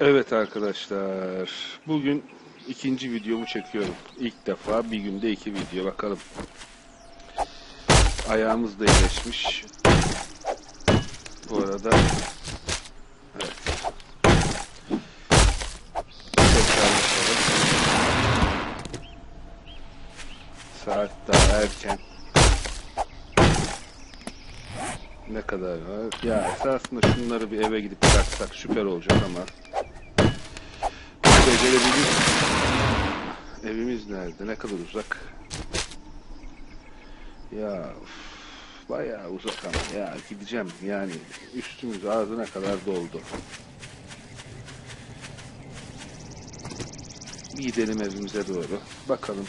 Evet arkadaşlar, bugün ikinci videomu çekiyorum. İlk defa bir günde iki video bakalım. Ayağımız da iyileşmiş. Bu arada. Saat daha erken. Ne kadar var? Ya esasında şunları bir eve gidip bıraksak süper olacak ama becerebiliriz. Evimiz nerede? Ne kadar uzak? Ya üf, bayağı uzak ama ya gideceğim yani üstümüz ağzına kadar doldu. Bir gidelim evimize doğru. Bakalım.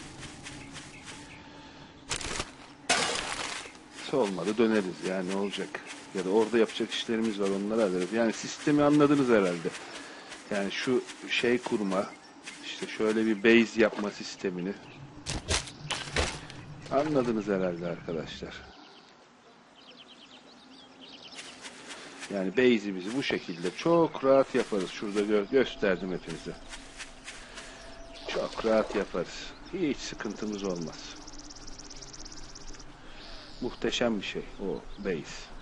olmadı döneriz yani ne olacak. Ya da orada yapacak işlerimiz var onları hallederiz. Yani sistemi anladınız herhalde. Yani şu şey kurma, işte şöyle bir base yapma sistemini anladınız herhalde arkadaşlar. Yani base'imizi bu şekilde çok rahat yaparız. Şurada gö gösterdim hepinize. Çok rahat yaparız. Hiç sıkıntımız olmaz. Muhteşem bir şey o base.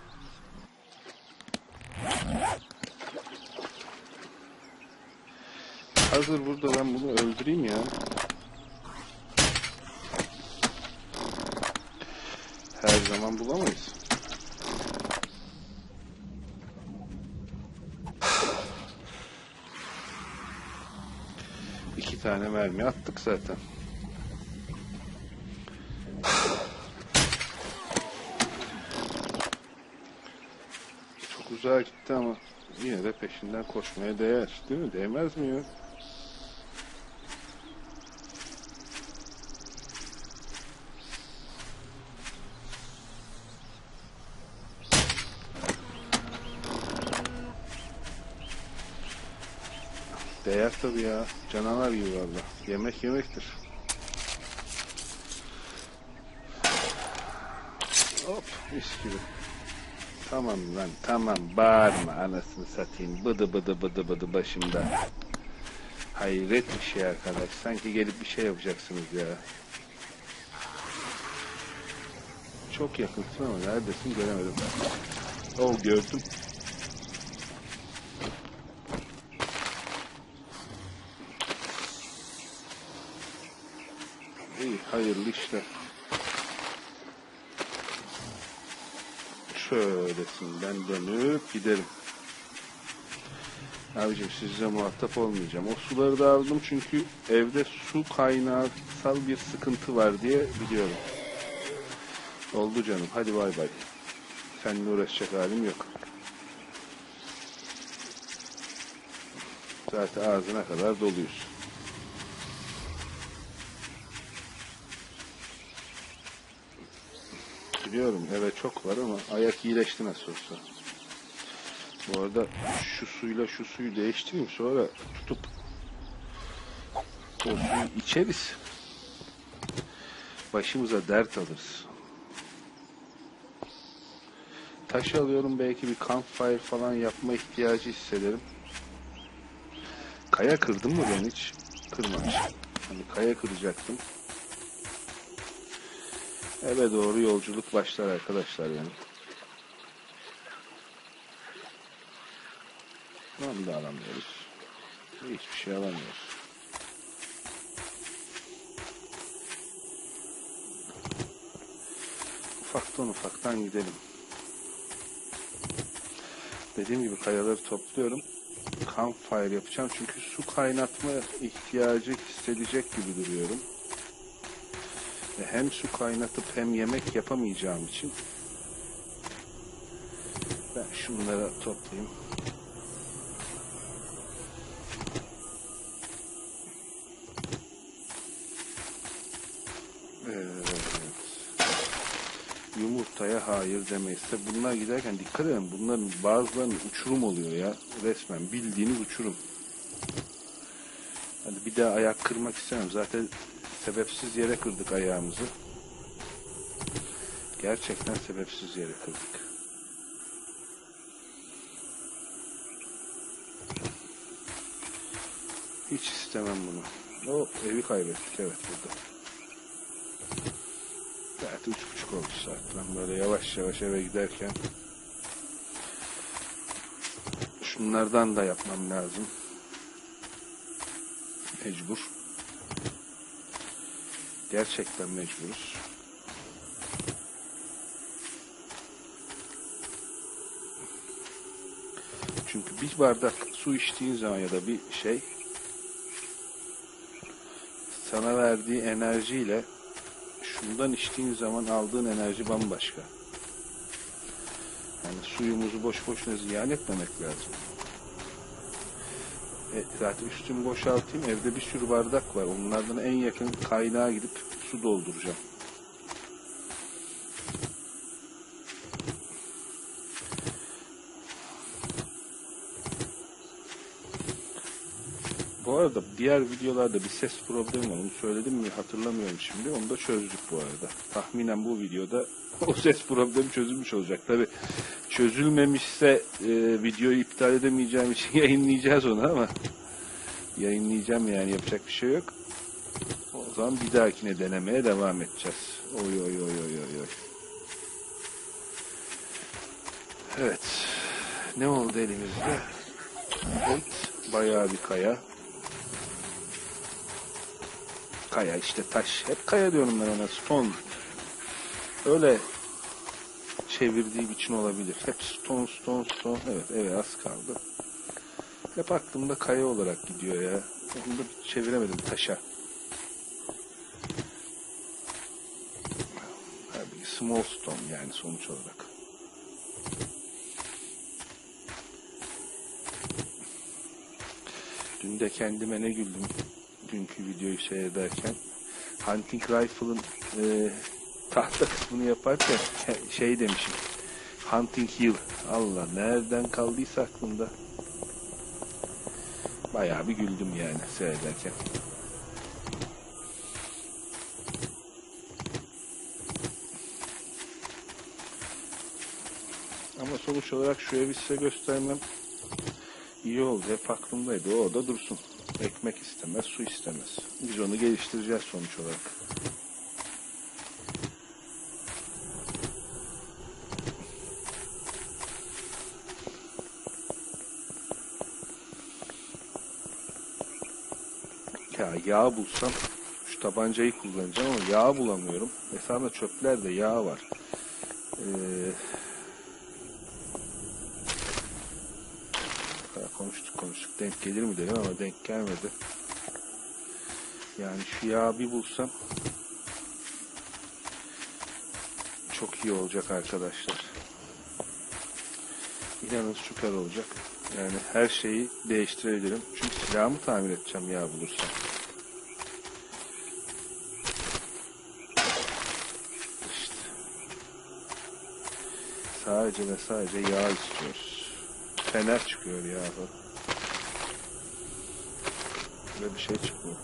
Hazır burada ben bunu öldüreyim ya. Her zaman bulamayız. İki tane mermi attık zaten. Çok uzağa gitti ama yine de peşinden koşmaya değer. Değil mi? Değmez mi ya? Değer tabii ya. Canavar gibi valla. Yemek yemektir. Hop mis gibi. Tamam lan tamam bağırma anasını satayım. Bıdı bıdı bıdı bıdı başımda. Hayret bir şey arkadaş. Sanki gelip bir şey yapacaksınız ya. Çok yakınsın ama neredesin göremedim. Oh gördüm. İyi hayırlı işler. Şöylesinden dönüp giderim. Abicim sizle muhatap olmayacağım. O suları da aldım çünkü evde su kaynağısal bir sıkıntı var diye biliyorum. Oldu canım. Hadi bay bay. Seninle uğraşacak halim yok. Zaten ağzına kadar doluyuz. Biliyorum eve çok var ama ayak iyileşti nasıl olsa. Bu arada şu suyla şu suyu değiştireyim sonra tutup o suyu içeriz. Başımıza dert alırız. Taş alıyorum belki bir campfire falan yapma ihtiyacı hissederim. Kaya kırdım mı ben hiç? Kırmamışım. Hani kaya kıracaktım. Eve doğru yolculuk başlar arkadaşlar yani. Onu da alamıyoruz. Hiçbir şey alamıyoruz. Ufaktan ufaktan gidelim. Dediğim gibi kayaları topluyorum. Campfire yapacağım çünkü su kaynatma ihtiyacı hissedecek gibi duruyorum. Hem su kaynatıp hem yemek yapamayacağım için ben şunları toplayayım. Evet. Yumurtaya hayır demeyiz. Tabi bunlar giderken dikkat edin. Bunların bazılarının uçurum oluyor ya. Resmen bildiğiniz uçurum. Hadi bir daha ayak kırmak istemem. Zaten sebepsiz yere kırdık ayağımızı. Gerçekten sebepsiz yere kırdık. Hiç istemem bunu. O evi kaybettik evet burada. Saat üç buçuk oldu saat. Ben böyle yavaş yavaş eve giderken şunlardan da yapmam lazım. Mecbur. Gerçekten mecburuz. Çünkü bir bardak su içtiğin zaman ya da bir şey sana verdiği enerjiyle şundan içtiğin zaman aldığın enerji bambaşka. Yani suyumuzu boş boşuna ziyan etmemek lazım. E, zaten üstümü boşaltayım. Evde bir sürü bardak var. Onlardan en yakın kaynağa gidip su dolduracağım. Arada diğer videolarda bir ses problemi var. Onu söyledim mi hatırlamıyorum şimdi. Onu da çözdük bu arada. Tahminen bu videoda o ses problemi çözülmüş olacak. Tabi çözülmemişse e, videoyu iptal edemeyeceğim için yayınlayacağız onu ama yayınlayacağım yani yapacak bir şey yok. O zaman bir dahakine denemeye devam edeceğiz. Oy oy oy oy oy oy. Evet. Ne oldu elimizde? Evet. Bayağı bir kaya. Kaya işte taş. Hep kaya diyorum ben ona. Stone. Öyle çevirdiği için olabilir. Hep stone stone stone. Evet eve az kaldı. Hep aklımda kaya olarak gidiyor ya. Onu da çeviremedim taşa. Tabii small stone yani sonuç olarak. Dün de kendime ne güldüm dünkü videoyu seyrederken. Hunting Rifle'ın e, tahta kısmını yaparken şey demişim. Hunting Hill. Allah nereden kaldıysa aklımda. Bayağı bir güldüm yani seyrederken. Ama sonuç olarak şu evi size göstermem iyi oldu. Hep aklımdaydı. O da dursun. Ekmek istemez, su istemez. Biz onu geliştireceğiz sonuç olarak. Ya yağ bulsam şu tabancayı kullanacağım ama yağ bulamıyorum. Mesela çöplerde yağ var. Ee, konuştuk konuştuk denk gelir mi dedim ama denk gelmedi. Yani şu yağı bir bulsam çok iyi olacak arkadaşlar. İnanın süper olacak. Yani her şeyi değiştirebilirim. Çünkü silahımı tamir edeceğim yağ bulursam. İşte. Sadece ve sadece yağ istiyoruz. Fener çıkıyor ya. Böyle bir şey çıkmıyor.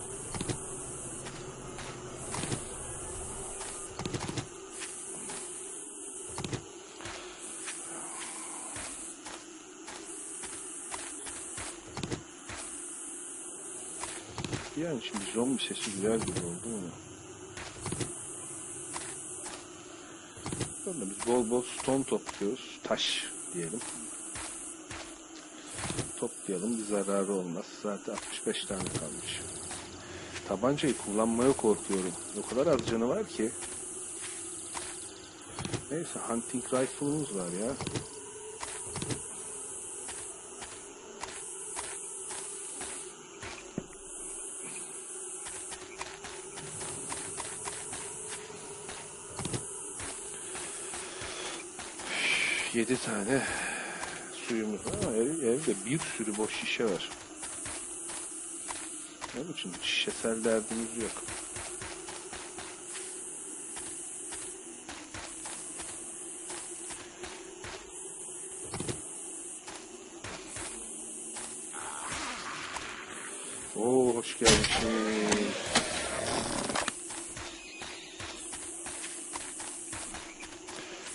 Yani şimdi zombi sesi duyar gibi oldu mu? Böyle biz bol bol stone topluyoruz. Taş diyelim toplayalım bir zararı olmaz. Zaten 65 tane kalmış. Tabancayı kullanmaya korkuyorum. O kadar az canı var ki. Neyse hunting rifle'ımız var ya. Yedi tane suyumuz ama ev, evde bir sürü boş şişe var. Onun için şişesel derdimiz yok. Oo hoş gelmişsiniz.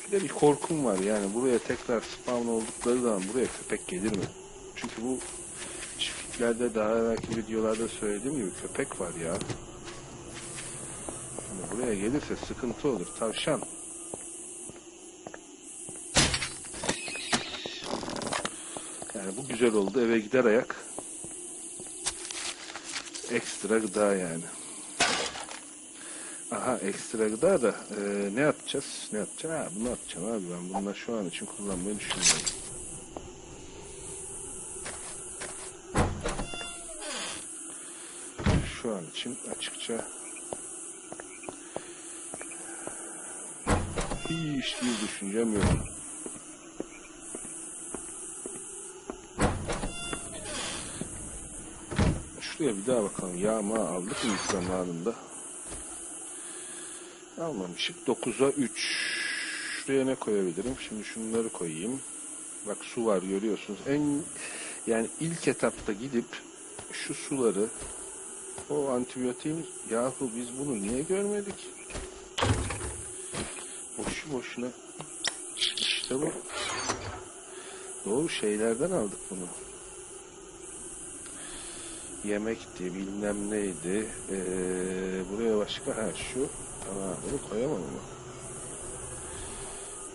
Bir de bir korkum var yani buraya tekrar spawn oldukları zaman buraya köpek gelir mi? Çünkü bu çift- köpeklerde daha evvelki videolarda söylediğim gibi köpek var ya. Hani buraya gelirse sıkıntı olur. Tavşan. Yani bu güzel oldu. Eve gider ayak. Ekstra gıda yani. Aha ekstra gıda da e, ne atacağız? Ne atacağım? Ha bunu atacağım abi ben bununla şu an için kullanmayı düşünmüyorum. Şu an için açıkça hiç bir düşüncem yok. Şuraya bir daha bakalım. Yağma aldık mı ilk Almamışık. 9'a 3. Şuraya ne koyabilirim? Şimdi şunları koyayım. Bak su var görüyorsunuz. En yani ilk etapta gidip şu suları o antibiyotiğimiz yahu biz bunu niye görmedik? Boşu boşuna işte bu. Doğru şeylerden aldık bunu. Yemekti bilmem neydi. Ee, buraya başka ha şu. Aa, bunu koyamam ama.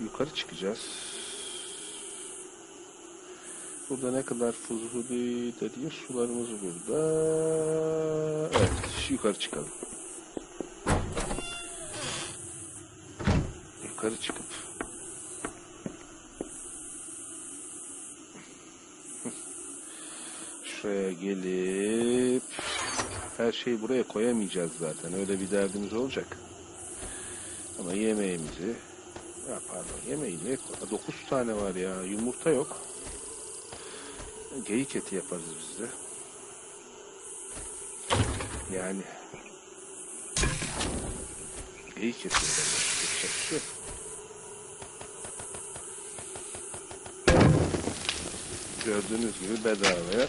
Yukarı çıkacağız. Burada ne kadar fuzuli dediğim sularımız burada. Evet, yukarı çıkalım. Yukarı çıkıp şuraya gelip her şeyi buraya koyamayacağız zaten. Öyle bir derdimiz olacak. Ama yemeğimizi ya pardon yemeği koy? 9 tane var ya. Yumurta yok. Geyik eti yaparız biz de. Yani geyik eti yaparız. Şey. Gördüğünüz gibi bedavaya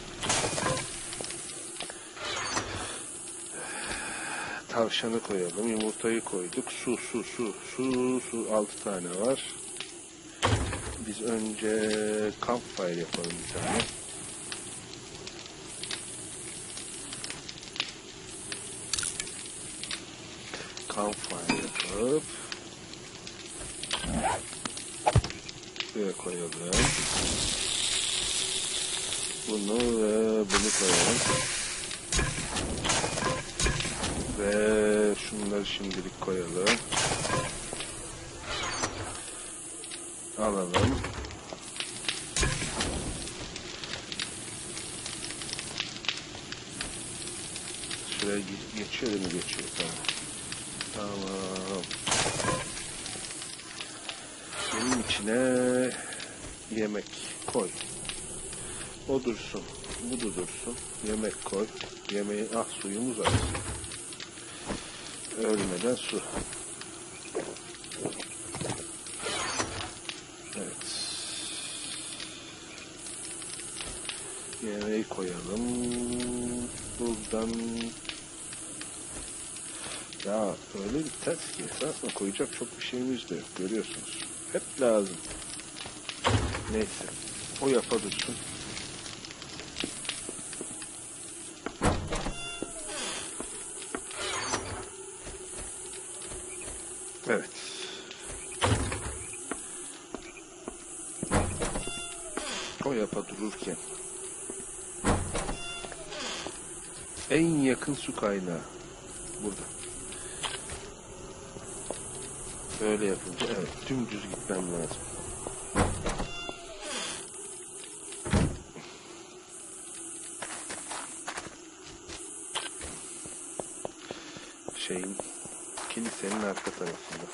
tavşanı koyalım. Yumurtayı koyduk. Su, su, su, su, su. Altı tane var. Biz önce campfire yapalım bir tane. Campfire yapıp Buraya koyalım. Bunu ve bunu koyalım. Ve şunları şimdilik koyalım. Alalım. Şuraya ge- geçiyor mi? Geçiyor. Tamam. Tamam. Bunun içine yemek koy. O dursun. Bu da dursun. Yemek koy. Yemeği ah suyumuz az. Ölmeden su. Evet. Yemeği koyalım. Buradan ya öyle bir ters ki esasında koyacak çok bir şeyimiz de yok. Görüyorsunuz. Hep lazım. Neyse. O yapa dursun. Evet. O yapa dururken en yakın su kaynağı burada. Böyle yapınca evet dümdüz gitmem lazım. Şeyin kilisenin arka tarafında.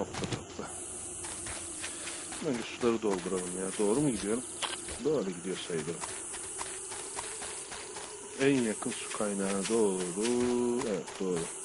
Topla topla. Dolduralım ya. Doğru mu gidiyorum? Doğru gidiyor sayılırım. En yakın su kaynağı doğru. Evet doğru.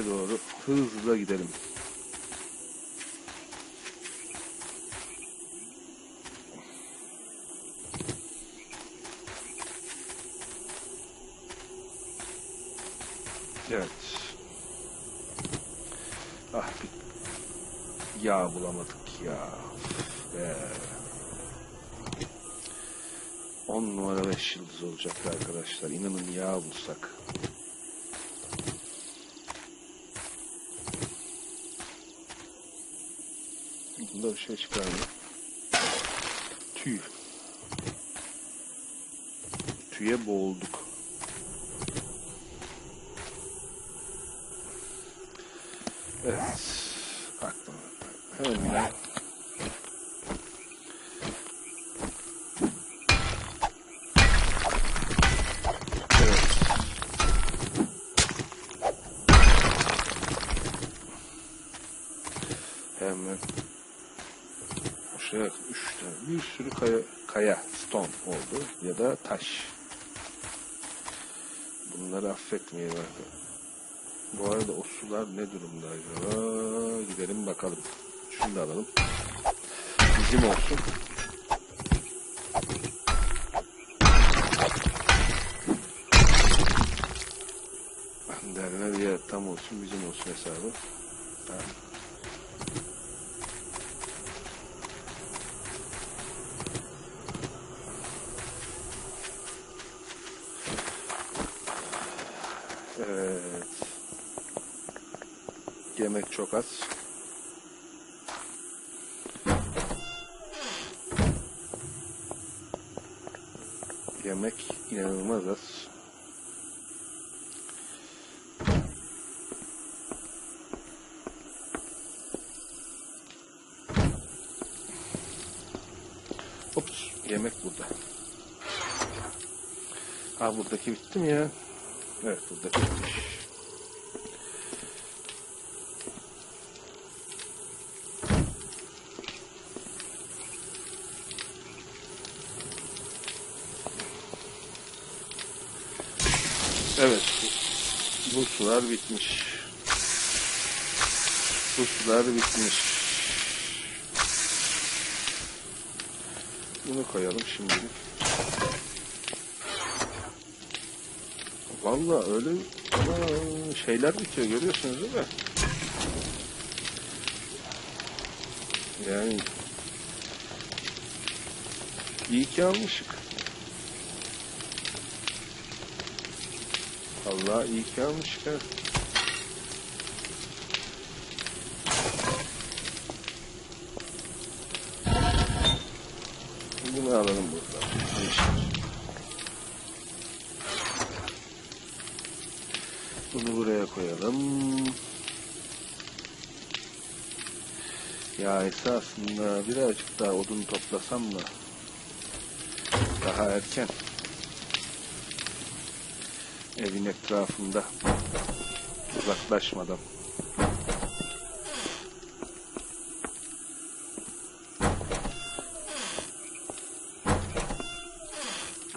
Eve doğru hızla gidelim. Evet. Ah bir yağ bulamadık ya. Be. 10 numara 5 yıldız olacaktı arkadaşlar. İnanın yağ bulsak. Bunda bir şey çıkar mı? Tüy. Tüye boğulduk. Evet. Aklıma. Hemen. Evet. Hemen. Şuraya üç tane. Bir sürü kaya, kaya, stone oldu. Ya da taş. Bunları affetmeyin arkadaşlar. Bu arada o sular ne durumda acaba? Gidelim bakalım. Şunu da alalım. Bizim olsun. Derler ya tam olsun bizim olsun hesabı. Ha. Evet. Yemek çok az. Yemek inanılmaz az. Ops, yemek burada. Ha buradaki bitti mi ya? Evet buradaki bitmiş. Evet. Bu sular bitmiş. Bu sular bitmiş. Bunu koyalım şimdilik. Vallahi öyle ama şeyler bitiyor görüyorsunuz değil mi? Yani iyi ki almışık. Allah iyi ki almışık ha. Bunu alalım buradan. Bunu buraya koyalım. Ya esasında birazcık daha odun toplasam da daha erken evin etrafında uzaklaşmadan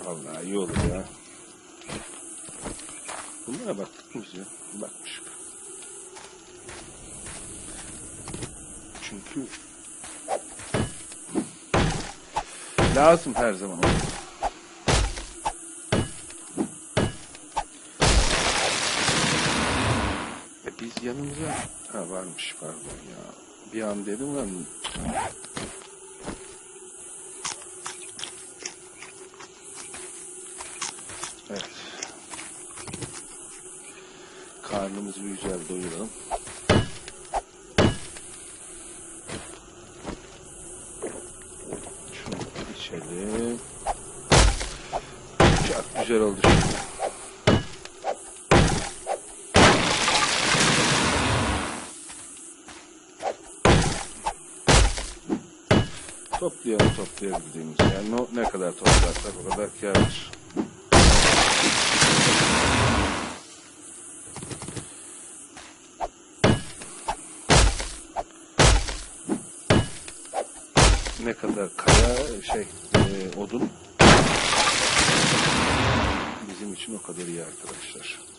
Vallahi iyi olur ya. Bunlara baktık mı ya? Bakmışık. Çünkü lazım her zaman. E biz yanımıza ha varmış pardon ya. Bir an dedim ben Evet. Karnımızı güzel doyuralım. Şunu içelim. Çok güzel oldu şimdi. Toplayalım toplayabildiğimiz. Yani no- ne kadar toplarsak o kadar kârdır. ne kadar kaya şey e, odun bizim için o kadar iyi arkadaşlar.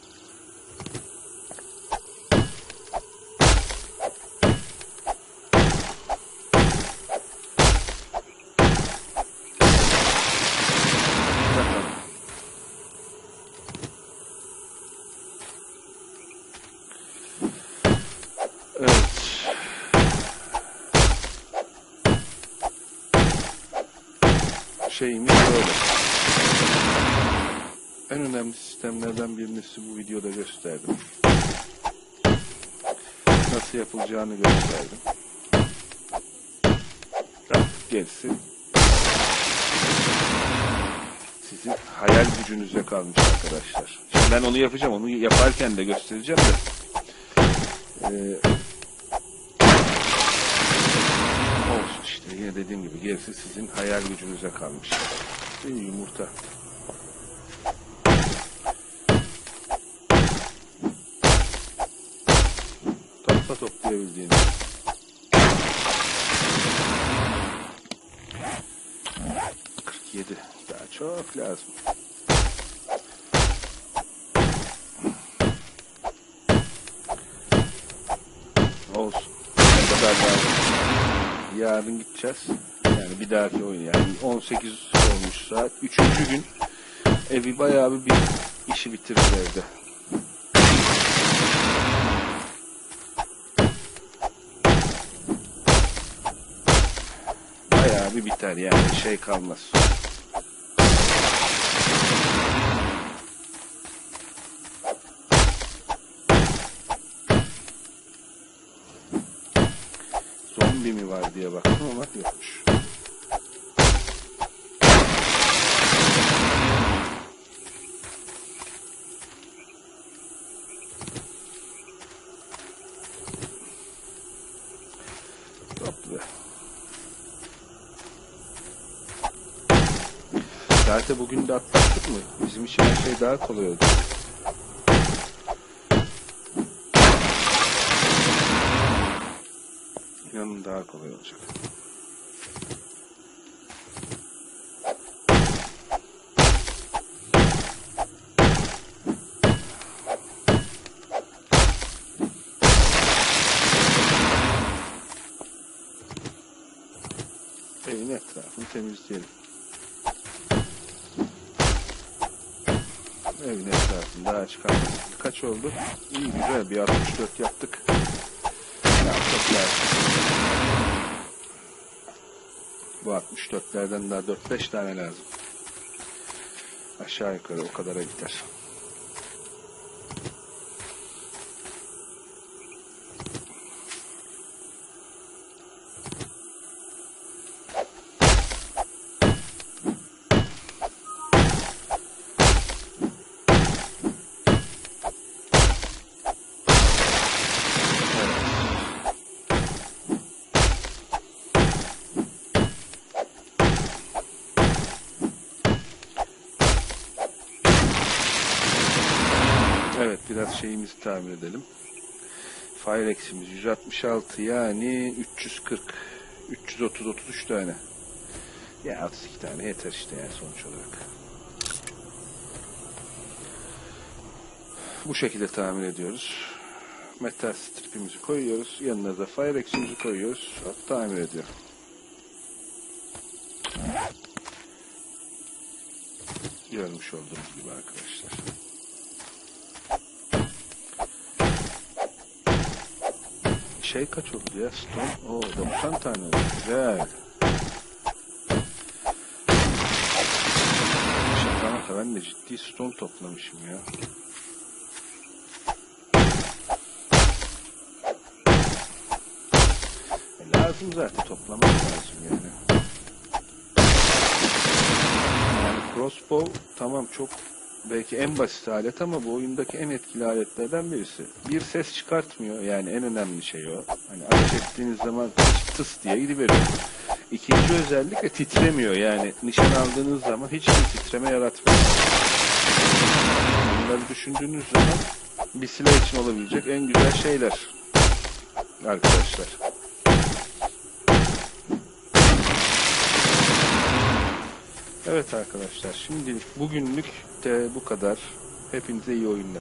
Şeyimiz böyle. En önemli sistemlerden birini size bu videoda gösterdim. Nasıl yapılacağını gösterdim. Gerisi sizin hayal gücünüze kalmış arkadaşlar. Şimdi ben onu yapacağım. Onu yaparken de göstereceğim de. Ee, olsun işte. Yine dediğim gibi gerisi sizin hayal gücünüze kalmış. Bir yumurta. Topla toplayabildiğiniz. Yedi. Daha çok lazım. Olsun. Ne kadar lazım. Yarın gideceğiz. Yani bir dahaki oyun yani 18 olmuş saat. Üçüncü gün evi bayağı bir, bir işi bitiririz evde. Bayağı bir biter yani şey kalmaz. Zombi mi var diye baktım ama yokmuş. Zaten bugün de atlattık mı? Bizim için her şey daha kolay oldu. İnanın daha kolay olacak. Evin etrafını temizleyelim. Evin etrafını daha çıkartalım. Kaç oldu? İyi güzel bir 64 yaptık. Ya çok lazım. Bu 64'lerden daha 4-5 tane lazım. Aşağı yukarı o kadara biter. Evet biraz şeyimizi tamir edelim. Firex'imiz 166 yani 340 330 33 tane. Ya 32 tane yeter işte yani sonuç olarak. Bu şekilde tamir ediyoruz. Metal stripimizi koyuyoruz. Yanına da Firex'imizi koyuyoruz. Hop, tamir ediyor. Görmüş olduğunuz gibi arkadaşlar. Şey kaç oldu ya? Stone. Oo 90 tane. Güzel. Şaka ben de ciddi stone toplamışım ya. E, lazım zaten toplamak lazım yani. Yani crossbow tamam çok belki en basit alet ama bu oyundaki en etkili aletlerden birisi. Bir ses çıkartmıyor yani en önemli şey o. Hani ateş ettiğiniz zaman tıs diye gidiveriyor. İkinci özellik de titremiyor yani nişan aldığınız zaman hiçbir titreme yaratmıyor. Bunları düşündüğünüz zaman bir silah için olabilecek en güzel şeyler arkadaşlar. Evet arkadaşlar şimdilik bugünlük de bu kadar. Hepinize iyi oyunlar.